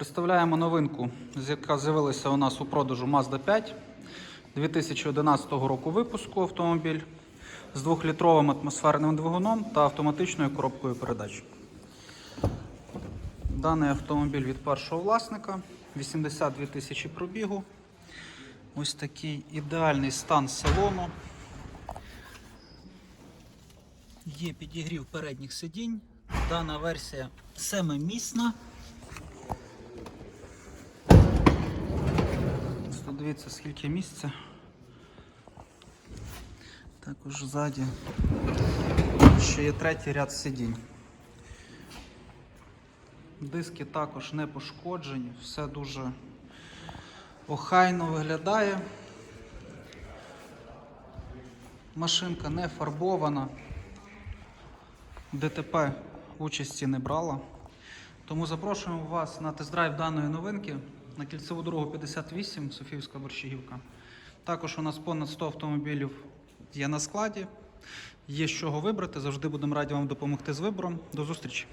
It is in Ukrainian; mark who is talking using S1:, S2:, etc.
S1: Представляємо новинку, яка з'явилася у нас у продажу Mazda 5 2011 року випуску автомобіль з 2-літровим атмосферним двигуном та автоматичною коробкою передач. Даний автомобіль від першого власника, 82 тисячі пробігу. Ось такий ідеальний стан салону. Є підігрів передніх сидінь. Дана версія семимісна. Ось Дивіться, скільки місця. Також ззаді ще є третій ряд сидінь. Диски також не пошкоджені, все дуже охайно виглядає. Машинка не фарбована. ДТП участі не брала. Тому запрошуємо вас на тест-драйв даної новинки на кільцеву дорогу 58, Софіївська Борщагівка. Також у нас понад 100 автомобілів є на складі. Є з чого вибрати. Завжди будемо раді вам допомогти з вибором. До зустрічі!